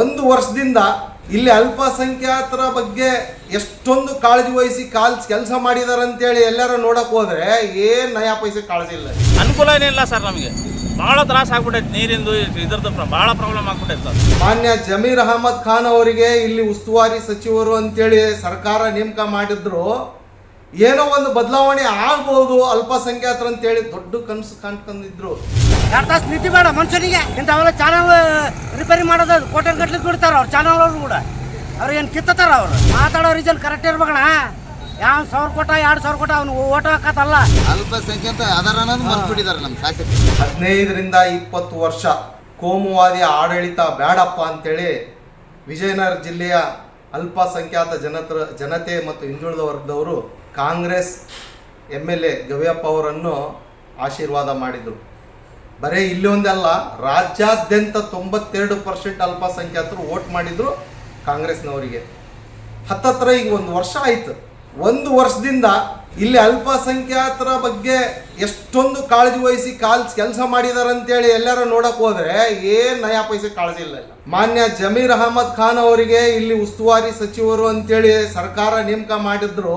ಒಂದು ವರ್ಷದಿಂದ ಇಲ್ಲಿ ಅಲ್ಪಸಂಖ್ಯಾತರ ಬಗ್ಗೆ ಎಷ್ಟೊಂದು ಕಾಳಜಿ ವಹಿಸಿ ಕಾಲ್ ಕೆಲಸ ಮಾಡಿದಾರೆ ಅಂತೇಳಿ ಎಲ್ಲಾರು ನೋಡಕ್ ಹೋದ್ರೆ ಏನ್ ನಯಾ ಪೈಸೆ ಕಾಳಜಿ ಇಲ್ಲ. ಅನುಕೂಲ ಏನಿಲ್ಲ ಸರ್ ನಮಗೆ. ಭಾಳ ತ್ರಾಸ ಆಗ್ಬಿಟ್ಟೈತೆ ನೀರಿಂದು ಇದ್ರದ್ದು ಬಹಳ ಭಾಳ ಪ್ರಾಬ್ಲಮ್ ಆಗ್ಬಿಟ್ಟೈತೆ ಸರ್. ಮಾನ್ಯ ಜಮೀರ್ ಅಹಮದ್ ಖಾನ್ ಅವರಿಗೆ ಇಲ್ಲಿ ಉಸ್ತುವಾರಿ ಸಚಿವರು ಅಂತೇಳಿ ಸರ್ಕಾರ ನೇಮಕ ಮಾಡಿದ್ರು. ಏನೋ ಒಂದು ಬದಲಾವಣೆ ಆಗ್ಬೋದು ಅಲ್ಪಸಂಖ್ಯಾತರು ಅಂತೇಳಿ ದೊಡ್ಡ ಕನಸು ಕಾಣ್ಕೊಂಡಿದ್ರು. ಎರಡು ತಾಸು ನಿದ್ದೆ ಬೇಡ ಮನುಷ್ಯನಿಗೆ. ಇಂಥವೆಲ್ಲ ಚಾನಲ್ ರಿಪೇರಿ ಮಾಡೋದು ಕೋಟೆ ಗಟ್ಲೆ ಬಿಡ್ತಾರ ಅವ್ರು ಚಾನಲ್ ಅವ್ರು ಕೂಡ. ಅವ್ರು ಏನು ಕಿತ್ತಾರ ಅವ್ರು? ಮಾತಾಡೋ ರೀಸನ್ ಕರೆಕ್ಟ್ ಇರ್ಬೇಕಣ. ಯಾವ ಸಾವಿರ ಕೋಟ ಎರಡು ಸಾವಿರ ಕೋಟ ಅವ್ನು ಓಟ್ ಹಾಕತ್ತಲ್ಲ. ಅಲ್ಪಸಂಖ್ಯಾತ ಅದರ ಅನ್ನೋದು ಮರ್ತ್ಬಿಟ್ಟಿದ್ದಾರೆ ನಮ್ಮ ಶಾಸಕರು. ಹದಿನೈದರಿಂದ ಇಪ್ಪತ್ತು ವರ್ಷ ಕೋಮುವಾದಿ ಆಡಳಿತ ಬೇಡಪ್ಪ ಅಂತೇಳಿ ವಿಜಯನಗರ ಜಿಲ್ಲೆಯ ಅಲ್ಪಸಂಖ್ಯಾತ ಜನತರ ಜನತೆ ಮತ್ತು ಹಿಂದುಳಿದ ವರ್ಗದವರು Congress M L A Gavyappa ಅವರನ್ನು ಆಶೀರ್ವಾದ ಮಾಡಿದರು. ಬರೀ ಇಲ್ಲಿ ಒಂದಲ್ಲ, ರಾಜ್ಯಾದ್ಯಂತ ತೊಂಬತ್ತೆರಡು ಪರ್ಸೆಂಟ್ ಅಲ್ಪಸಂಖ್ಯಾತರು ವೋಟ್ ಮಾಡಿದ್ರು ಕಾಂಗ್ರೆಸ್ನವರಿಗೆ. ಹತ್ತತ್ರ ಈಗ ಒಂದು ವರ್ಷ ಆಯ್ತು. ಒಂದು ವರ್ಷದಿಂದ ಇಲ್ಲಿ ಅಲ್ಪಸಂಖ್ಯಾತರ ಬಗ್ಗೆ ಎಷ್ಟೊಂದು ಕಾಳಜಿ ವಹಿಸಿ ಕಾಲ್ ಕೆಲಸ ಮಾಡಿದಾರೆ ಅಂತೇಳಿ ಎಲ್ಲರೂ ನೋಡಕ್ ಹೋದ್ರೆ ಏನ್ ನಯಾ ಪೈಸೆ ಕಾಳಜಿ ಇಲ್ಲ. ಮಾನ್ಯ ಜಮೀರ್ ಅಹಮದ್ ಖಾನ್ ಅವರಿಗೆ ಇಲ್ಲಿ ಉಸ್ತುವಾರಿ ಸಚಿವರು ಅಂತೇಳಿ ಸರ್ಕಾರ ನೇಮಕ ಮಾಡಿದ್ರು.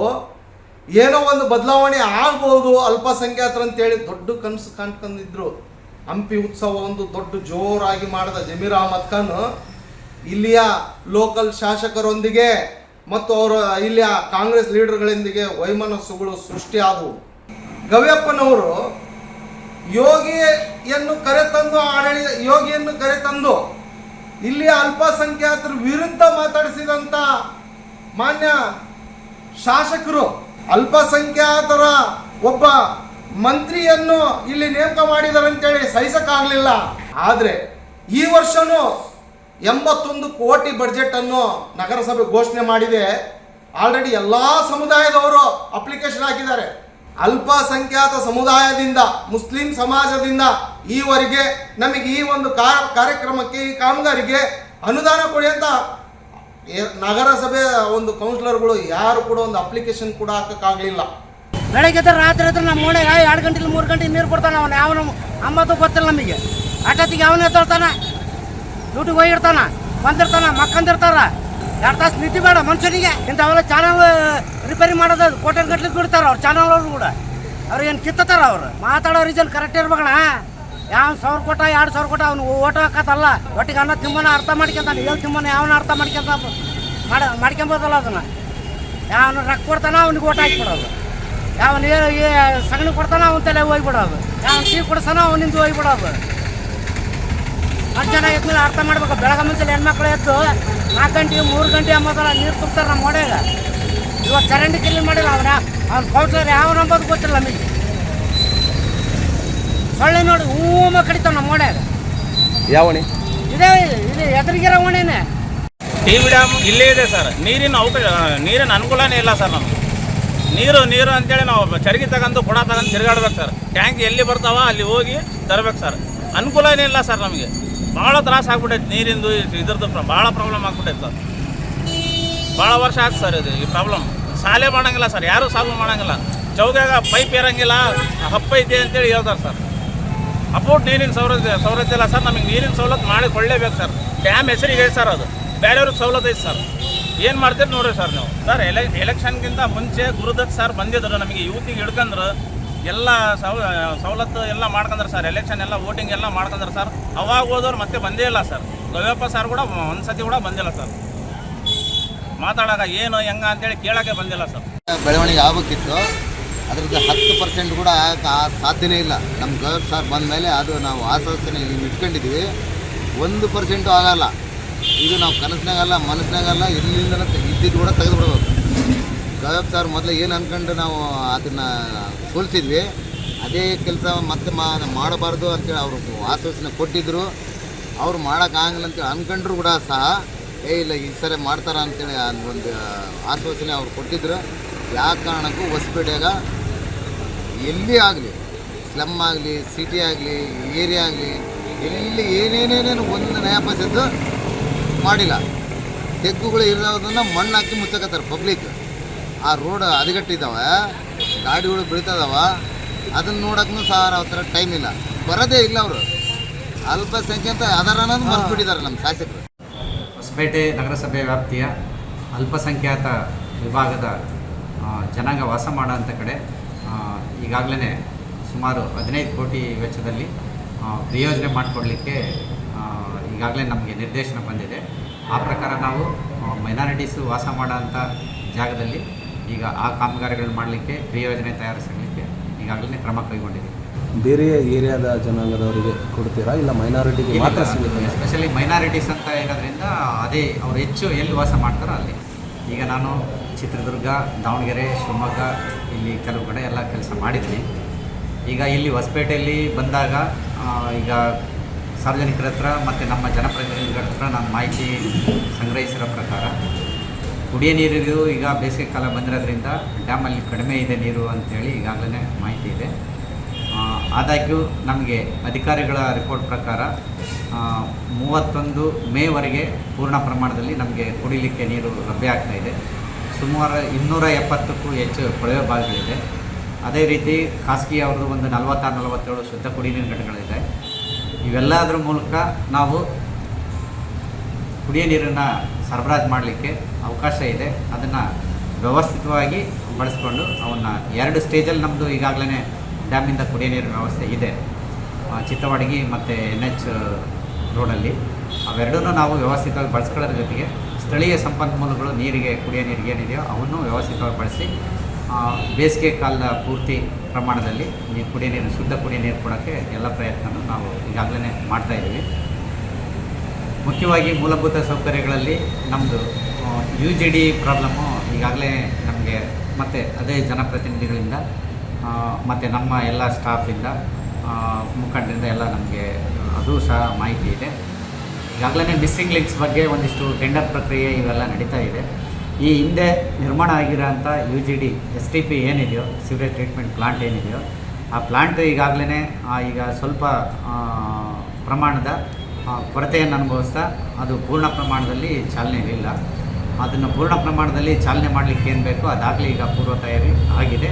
ಏನೋ ಒಂದು ಬದಲಾವಣೆ ಆಗ್ಬೋದು ಅಲ್ಪಸಂಖ್ಯಾತರು ಅಂತೇಳಿ ದೊಡ್ಡ ಕನಸು ಕಾಣ್ಕೊಂಡಿದ್ರು. ಹಂಪಿ ಉತ್ಸವ ಒಂದು ದೊಡ್ಡ ಜೋರಾಗಿ ಮಾಡಿದ ಜಮೀರ್ ಅಹಮದ್ ಖಾನ್. ಇಲ್ಲಿಯ ಲೋಕಲ್ ಶಾಸಕರೊಂದಿಗೆ ಮತ್ತು ಅವರ ಇಲ್ಲಿಯ ಕಾಂಗ್ರೆಸ್ ಲೀಡರ್ಗಳೊಂದಿಗೆ ವೈಮನಸ್ಸುಗಳು ಸೃಷ್ಟಿಯಾದವು. ಗವಿಯಪ್ಪನವರು ಯೋಗಿಯನ್ನು ಕರೆತಂದು, ಆಡಳಿತ ಯೋಗಿಯನ್ನು ಕರೆತಂದು ಇಲ್ಲಿಯ ಅಲ್ಪಸಂಖ್ಯಾತರ ವಿರುದ್ಧ ಮಾತಾಡಿಸಿದಂಥ ಮಾನ್ಯ ಶಾಸಕರು ಅಲ್ಪಸಂಖ್ಯಾತರ ಒಬ್ಬ ಮಂತ್ರಿಯನ್ನು ಇಲ್ಲಿ ನೇಮಕ ಮಾಡಿದಾರಂತೇಳಿ ಸಹಿಸಕ್ಕಾಗಲಿಲ್ಲ. ಆದರೆ ಈ ವರ್ಷನೂ ಎಂಬತ್ತೊಂದು ಕೋಟಿ ಬಜೆಟ್ ಅನ್ನು ನಗರಸಭೆ ಘೋಷಣೆ ಮಾಡಿದೆ. ಆಲ್ರೆಡಿ ಎಲ್ಲ ಸಮುದಾಯದವರು ಅಪ್ಲಿಕೇಶನ್ ಹಾಕಿದ್ದಾರೆ. ಅಲ್ಪಸಂಖ್ಯಾತ ಸಮುದಾಯದಿಂದ, ಮುಸ್ಲಿಂ ಸಮಾಜದಿಂದ ಈವರೆಗೆ ನಮಗೆ ಈ ಒಂದು ಕಾರ್ಯಕ್ರಮಕ್ಕೆ, ಈ ಕಾಮಗಾರಿಗೆ ಅನುದಾನ ಕೊಡಿ ಅಂತ ನಗರಸಭೆ ಒಂದು ಕೌನ್ಸಿಲರ್ಗಳು ಯಾರು ಕೂಡ ಒಂದು ಅಪ್ಲಿಕೇಶನ್ ಕೂಡ ಹಾಕಕ್ಕಾಗಲಿಲ್ಲ. ಬೆಳಗ್ಗೆ ರಾತ್ರಿ ಹತ್ರ ನಮ್ಮ ಮೂಳೆ ಎರಡು ಗಂಟೆಲಿ ಮೂರು ಗಂಟೆ ನೀರು ಕೊಡ್ತಾನೆ ಅವನು. ಯಾವ ಅಮ್ಮದು ಗೊತ್ತಿಲ್ಲ ನಮಗೆ. ಅಟತ್ತಿಗೆ ಅವನೇ ತೊಳ್ತಾನೆ ಡ್ಯೂಟಿಗೆ ಹೋಗಿರ್ತಾನ ಬಂದಿರ್ತಾನ. ಮಕ್ಕಂದಿರ್ತಾರ. ಎರಡು ತಾಸು ನಿದ್ದೆ ಬೇಡ ಮನುಷ್ಯನಿಗೆ. ಇಂಥವೆಲ್ಲ ಚಾನಲ್ ರಿಪೇರಿ ಮಾಡೋದು ಕೋಟೆ ಗಟ್ಲಿಗೆ ಬಿಡ್ತಾರೆ ಅವ್ರು. ಚಾನಲ್ ಅವರು ಕೂಡ. ಅವ್ರು ಏನು ಕಿತ್ತತಾರ ಅವರು? ಮಾತಾಡೋ ರೀಸನ್ ಕರೆಕ್ಟ್ ಇರ್ಬೇಕಣ ಯಾವ ಸಾವಿರ ಕೊಟ್ಟ, ಎರಡು ಸಾವಿರ ಕೊಟ್ಟ ಅವ್ನು ಓಟ್ ಹಾಕತ್ತಲ್ಲ. ಒಟ್ಟಿಗೆ ಅನ್ನ ತಿಮ್ಮನ ಅರ್ಥ ಮಾಡ್ಕೊಂತಾನೆ ಎಲ್ಲಿ ತಿಮ್ಮನ ಯಾವನ ಅರ್ಥ ಮಾಡ್ಕೊಂತ ಮಾಡ, ಮಾಡ್ಕೊಂಬೋದಲ್ಲ ಅದನ್ನ. ಯಾವನು ರೊಕ್ಕ ಕೊಡ್ತಾನ ಅವ್ನಿಗೆ ಓಟ್ ಹಾಕಿಬಿಡೋದು. ಯಾವ ನೀರು ಈ ಸಗಣಿ ಕೊಡ್ತಾನ ಅವನ ತಲೆ ಹೋಗ್ಬಿಡೋದು. ಯಾವ ಟೀ ಕೊಡ್ಸಾನ ಅವನಿಂದ ಹೋಗ್ಬಿಡೋದು. ಮನುಷ್ಯನ ಎದ್ಮೇಲೆ ಅರ್ಥ ಮಾಡ್ಬೇಕು. ಬೆಳಗ್ಗೆ ಮುಂಚೆ ಹೆಣ್ಮಕ್ಳು ಎದ್ದು ನಾಲ್ಕು ಗಂಟೆ, ಮೂರು ಗಂಟೆ ಅಂಬೋದಲ್ಲ ನೀರು ತುಂಬ್ತಾರೆ ನಮ್ಮ ಮೊಡೆಗ ಇವತ್ತು ಚರಂಡಿ ಕ್ಲೀನ್ ಮಾಡಿಲ್ಲ ಅವನ. ಅವ್ನ ಕೌಟ್ಲರ್ ಯಾವ ನಂಬೋದು ಗೊತ್ತಿಲ್ಲ ನಮಗೆ. ಸೊಳ್ಳೆ ನೋಡಿ ಹೂಮ ಕಡಿತಾವ ನಮ್ಮ ಮೊಡ್ಯಾಗ ಯಾವಣಿ ಇದೇ ಇದು ಎದುರಿಗಿರೋ ಓಣೆನೆ. ಟಿ ವಿ ಡ್ಯಾಮ್ ಇಲ್ಲೇ ಇದೆ ಸರ್. ನೀರಿನ ಅವಕಾಶ ನೀರಿನ ಅನುಕೂಲನೇ ಇಲ್ಲ ಸರ್ ನಮ್ಗೆ. ನೀರು ನೀರು ಅಂತೇಳಿ ನಾವು ಚರಗಿ ತಗೊಂಡು ಕೊಡ ತಗೊಂಡು ತಿರುಗಾಡ್ಬೇಕು ಸರ್. ಟ್ಯಾಂಕ್ ಎಲ್ಲಿ ಬರ್ತಾವ ಅಲ್ಲಿ ಹೋಗಿ ತರಬೇಕು ಸರ್. ಅನುಕೂಲನೇ ಇಲ್ಲ ಸರ್ ನಮಗೆ. ಭಾಳ ತ್ರಾಸ ಆಗ್ಬಿಟ್ಟೈತೆ ನೀರಿಂದು ಇದ್ರದ್ದು ಭಾಳ ಪ್ರಾಬ್ಲಮ್ ಆಗ್ಬಿಟ್ಟೈತೆ ಸರ್. ಭಾಳ ವರ್ಷ ಆಯ್ತು ಸರ್ ಇದು ಈ ಪ್ರಾಬ್ಲಮ್ ಸಾಲೆ ಮಾಡಂಗಿಲ್ಲ ಸರ್. ಯಾರೂ ಸಾಲ್ವ್ ಮಾಡಂಗಿಲ್ಲ. ಚೌಕಾಗ ಪೈಪ್ ಇರಂಗಿಲ್ಲ ಹಪ್ಪ ಇದೆ ಅಂತೇಳಿ ಹೇಳ್ತಾರೆ ಸರ್. ಅಪೋಟ್ ನೀರಿನ ಸೌಲಭ್ಯ ಸೌಲಭ್ಯ ಇಲ್ಲ ಸರ್, ನಮಗೆ ನೀರಿನ ಸವಲತ್ತು ಮಾಡಿ ಕೊಳ್ಳೇಬೇಕು ಸರ್. ಡ್ಯಾಮ್ ಹೆಸರಿಗೆ ಸರ್ ಅದು. ಬೇರೆಯವ್ರಿಗೆ ಸವಲತ್ತು ಐತೆ ಸರ್. ಏನು ಮಾಡ್ತೀರಿ ನೋಡ್ರಿ ಸರ್ ನೀವು. ಸರ್ ಎಲೆ ಎಲೆಕ್ಷನ್ಗಿಂತ ಮುಂಚೆ ಗುರುದತ್ ಸರ್ ಬಂದಿದ್ರು. ನಮಗೆ ಯೂತಿಗೆ ಹಿಡ್ಕಂದ್ರೆ. ಎಲ್ಲ ಸೌ, ಸವಲತ್ತು ಎಲ್ಲ ಮಾಡ್ಕಂದ್ರೆ ಸರ್ ಎಲೆಕ್ಷನ್ ಎಲ್ಲ ವೋಟಿಂಗ್ ಎಲ್ಲ ಮಾಡ್ಕೊಂಡ್ರೆ ಸರ್ ಅವಾಗ ಹೋದವ್ರು ಮತ್ತೆ ಬಂದೇ ಇಲ್ಲ ಸರ್ ಗವ್ಯಪ್ಪ ಸರ್ ಕೂಡ ಒಂದು ಸತಿ ಕೂಡ ಬಂದಿಲ್ಲ ಸರ್ ಮಾತಾಡೋಕೆ ಏನು, ಹೆಂಗ ಅಂತೇಳಿ ಕೇಳೋಕ್ಕೆ ಬಂದಿಲ್ಲ ಸರ್ ಬೆಳವಣಿಗೆ ಆಗಬೇಕಿತ್ತು. ಅದ್ರದ್ದು ಹತ್ತು ಪರ್ಸೆಂಟ್ ಕೂಡ ಸಾಧ್ಯನೇ ಇಲ್ಲ. ನಮ್ಮ ಗೌರವ್ ಸರ್ ಬಂದ ಮೇಲೆ ಅದು ನಾವು ಆಶ್ವಾಸನೆ ಇಟ್ಕೊಂಡಿದ್ದೀವಿ ಒಂದು ಪರ್ಸೆಂಟು ಆಗಲ್ಲ. ಇದು ನಾವು ಕನಸಿನಾಗಲ್ಲ ಮನಸ್ಸಿನಾಗಲ್ಲ ಇಲ್ಲಿಂದ ಇದ್ದಿದ್ದು ಕೂಡ ತೆಗೆದು ಬಿಡ್ಬೇಕು ಗವರ್ ಸರ್ ಮೊದಲು ಏನು ಅಂದ್ಕೊಂಡು ನಾವು ಅದನ್ನು ಸೋಲಿಸಿದ್ವಿ. ಅದೇ ಕೆಲಸ ಮತ್ತೆ ಮಾ ಮಾಡಬಾರ್ದು ಅಂತೇಳಿ ಅವರು ಆಶ್ವಾಸನೆ ಕೊಟ್ಟಿದ್ದರು ಅವ್ರು ಮಾಡೋಕ್ಕಾಗಲ್ಲ ಅಂತೇಳಿ ಅಂದ್ಕೊಂಡ್ರು ಕೂಡ ಸಹ. ಏ, ಇಲ್ಲ, ಈ ಸರಿ ಮಾಡ್ತಾರ ಅಂತೇಳಿ ಒಂದು ಆಶ್ವಾಸನೆ ಅವ್ರು ಕೊಟ್ಟಿದ್ರು. ಯಾವ ಕಾರಣಕ್ಕೂ ಹೊಸಪೇಟೆಯಾಗ ಎಲ್ಲಿ ಆಗಲಿ ಸ್ಲಮ್ ಆಗಲಿ ಸಿಟಿ ಆಗಲಿ ಏರಿಯಾ ಆಗಲಿ ಎಲ್ಲಿ ಏನೇನೇನೇನು ಒಂದು ನಯ ಪೈಸದ್ದು ಮಾಡಿಲ್ಲ. ತೆಗ್ಗುಗಳು ಇರೋದನ್ನ ಮಣ್ಣು ಹಾಕಿ ಮುಚ್ಚಕತ್ತಾರೆ ಪಬ್ಲಿಕ್ ಆ ರೋಡ್ ಹದಗೆಟ್ಟಿದ್ದಾವೆ ಗಾಡಿಗಳು ಬೀಳ್ತದವ ಅದನ್ನು ನೋಡೋಕ್ಕೂ ಸಹ ಅವ್ರ ಥರ ಟೈಮ್ ಇಲ್ಲ. ಬರೋದೇ ಇಲ್ಲ ಅವರು. ಅಲ್ಪಸಂಖ್ಯಾತ ಅದರ ಅನ್ನೋದು ಮರ್ತ್ಬಿಟ್ಟಿದ್ದಾರೆ ನಮ್ಮ ಶಾಸಕರು. ಹೊಸಪೇಟೆ ನಗರಸಭೆ ವ್ಯಾಪ್ತಿಯ ಅಲ್ಪಸಂಖ್ಯಾತ ವಿಭಾಗದ ಜನಾಂಗ ವಾಸ ಮಾಡೋಂಥ ಕಡೆ ಈಗಾಗಲೇ ಸುಮಾರು ಹದಿನೈದು ಕೋಟಿ ವೆಚ್ಚದಲ್ಲಿ ಪ್ರಯೋಜನೆ ಮಾಡಿಕೊಡ್ಲಿಕ್ಕೆ ಈಗಾಗಲೇ ನಮಗೆ ನಿರ್ದೇಶನ ಬಂದಿದೆ. ಆ ಪ್ರಕಾರ ನಾವು ಮೈನಾರಿಟೀಸು ವಾಸ ಮಾಡೋಂಥ ಜಾಗದಲ್ಲಿ ಈಗ ಆ ಕಾಮಗಾರಿಗಳನ್ನ ಮಾಡಲಿಕ್ಕೆ ಪ್ರಯೋಜನೆ ತಯಾರಿಸಲಿಕ್ಕೆ ಈಗಾಗಲೇ ಕ್ರಮ ಕೈಗೊಂಡಿದ್ದೀವಿ ಬೇರೆ ಏರಿಯಾದ ಜನಾಂಗದವರಿಗೆ ಕೊಡ್ತೀರಾ? ಇಲ್ಲ ಮೈನಾರಿಟಿಗೆ ಮಾತ್ರ ಸಿಗುತ್ತೆ ಎಸ್ಪೆಷಲಿ ಮೈನಾರಿಟೀಸ್ ಅಂತ ಇರೋದ್ರಿಂದ ಅದೇ ಅವ್ರು ಹೆಚ್ಚು ಎಲ್ಲಿ ವಾಸ ಮಾಡ್ತಾರೋ ಅಲ್ಲಿ. ಈಗ ನಾನು ಚಿತ್ರದುರ್ಗ, ದಾವಣಗೆರೆ, ಶಿವಮೊಗ್ಗ, ಇಲ್ಲಿ ಕೆಲವು ಕಡೆ ಎಲ್ಲ ಕೆಲಸ ಮಾಡಿದ್ದೀನಿ. ಈಗ ಇಲ್ಲಿ ಹೊಸಪೇಟೆಯಲ್ಲಿ ಬಂದಾಗ ಈಗ ಸಾರ್ವಜನಿಕರ ಹತ್ರ ಮತ್ತು ನಮ್ಮ ಜನಪ್ರತಿನಿಧಿಗಳ ಹತ್ರ ನಾನು ಮಾಹಿತಿ ಸಂಗ್ರಹಿಸಿರೋ ಪ್ರಕಾರ, ಕುಡಿಯೋ ನೀರಿಗೂ ಈಗ ಬೇಸಿಗೆ ಕಾಲ ಬಂದಿರೋದ್ರಿಂದ ಡ್ಯಾಮಲ್ಲಿ ಕಡಿಮೆ ಇದೆ ನೀರು ಅಂತೇಳಿ ಈಗಾಗಲೇ ಮಾಹಿತಿ ಇದೆ. ಆದಾಗ್ಯೂ ನಮಗೆ ಅಧಿಕಾರಿಗಳ ರಿಪೋರ್ಟ್ ಪ್ರಕಾರ ಮೂವತ್ತೊಂದು ಮೇವರೆಗೆ ಪೂರ್ಣ ಪ್ರಮಾಣದಲ್ಲಿ ನಮಗೆ ಕುಡಿಲಿಕ್ಕೆ ನೀರು ಲಭ್ಯ ಆಗ್ತಾಯಿದೆ ಸುಮಾರು ಇನ್ನೂರ ಎಪ್ಪತ್ತಕ್ಕೂ ಹೆಚ್ಚು ಕೊಳವೆ ಬಾವಿಗಳಿದೆ. ಅದೇ ರೀತಿ ಖಾಸಗಿ ಅವ್ರದ್ದು ಒಂದು ನಲವತ್ತಾರು, ನಲವತ್ತೇಳು ಶುದ್ಧ ಕುಡಿ ನೀರಿನ ಘಟಕಗಳಿದೆ. ಇವೆಲ್ಲದರ ಮೂಲಕ ನಾವು ಕುಡಿಯೋ ನೀರನ್ನು ಸರಬರಾಜು ಮಾಡಲಿಕ್ಕೆ ಅವಕಾಶ ಇದೆ. ಅದನ್ನು ವ್ಯವಸ್ಥಿತವಾಗಿ ಬಳಸಿಕೊಂಡು ಅವನ್ನ ಎರಡು ಸ್ಟೇಜಲ್ಲಿ ನಮ್ಮದು ಈಗಾಗಲೇ ಡ್ಯಾಮಿಂದ ಕುಡಿಯೋ ನೀರಿನ ವ್ಯವಸ್ಥೆ ಇದೆ. ಚಿತ್ತವಾಡಗಿ ಮತ್ತು ಎನ್ ಎಚ್ ರೋಡಲ್ಲಿ. ಅವೆರಡೂ ನಾವು ವ್ಯವಸ್ಥಿತವಾಗಿ ಬಳಸ್ಕೊಳ್ಳೋದ್ರ ಜೊತೆಗೆ ಸ್ಥಳೀಯ ಸಂಪನ್ಮೂಲಗಳು ನೀರಿಗೆ, ಕುಡಿಯೋ ನೀರಿಗೆ ಏನಿದೆಯೋ ಅವನ್ನು ವ್ಯವಸ್ಥಿತವಾಗಿ ಬಳಸಿ ಬೇಸಿಗೆ ಕಾಲದ ಪೂರ್ತಿ ಪ್ರಮಾಣದಲ್ಲಿ ನೀರು ಕುಡಿಯೋ ನೀರು, ಶುದ್ಧ ಕುಡಿಯೋ ನೀರು ಕೊಡೋಕ್ಕೆ ಎಲ್ಲ ಪ್ರಯತ್ನವನ್ನು ನಾವು ಈಗಾಗಲೇ ಮಾಡ್ತಾಯಿದ್ದೀವಿ ಮುಖ್ಯವಾಗಿ ಮೂಲಭೂತ ಸೌಕರ್ಯಗಳಲ್ಲಿ ನಮ್ಮದು ಯು ಜಿ ಡಿ ಪ್ರಾಬ್ಲಮ್ಮು ಈಗಾಗಲೇ ನಮಗೆ ಮತ್ತು ಅದೇ ಜನಪ್ರತಿನಿಧಿಗಳಿಂದ ಮತ್ತು ನಮ್ಮ ಎಲ್ಲ ಸ್ಟಾಫಿಂದ ಮುಖಂಡರಿಂದ ಎಲ್ಲ ನಮಗೆ ಅದು ಸಹ ಮಾಹಿತಿ ಇದೆ. ಈಗಾಗಲೇ ಮಿಸ್ಸಿಂಗ್ ಲಿಂಕ್ಸ್ ಬಗ್ಗೆ ಒಂದಿಷ್ಟು ಟೆಂಡರ್ ಪ್ರಕ್ರಿಯೆ ಇವೆಲ್ಲ ನಡೀತಾ ಇದೆ. ಈ ಹಿಂದೆ ನಿರ್ಮಾಣ ಆಗಿರೋಂಥ U G D S T P ಏನಿದೆಯೋ ಸಿವರೇಜ್ ಟ್ರೀಟ್ಮೆಂಟ್ ಪ್ಲಾಂಟ್ ಏನಿದೆಯೋ, ಆ ಪ್ಲಾಂಟ್ ಈಗಾಗಲೇ ಈಗ ಸ್ವಲ್ಪ ಪ್ರಮಾಣದ ಕೊರತೆಯನ್ನು ಅನುಭವಿಸ್ತಾ ಅದು ಪೂರ್ಣ ಪ್ರಮಾಣದಲ್ಲಿ ಚಾಲನೆ ಇಲ್ಲ. ಅದನ್ನು ಪೂರ್ಣ ಪ್ರಮಾಣದಲ್ಲಿ ಚಾಲನೆ ಮಾಡಲಿಕ್ಕೆ ಏನು ಬೇಕೋ ಅದಾಗಲೇ ಈಗ ಪೂರ್ವ ತಯಾರಿ ಆಗಿದೆ.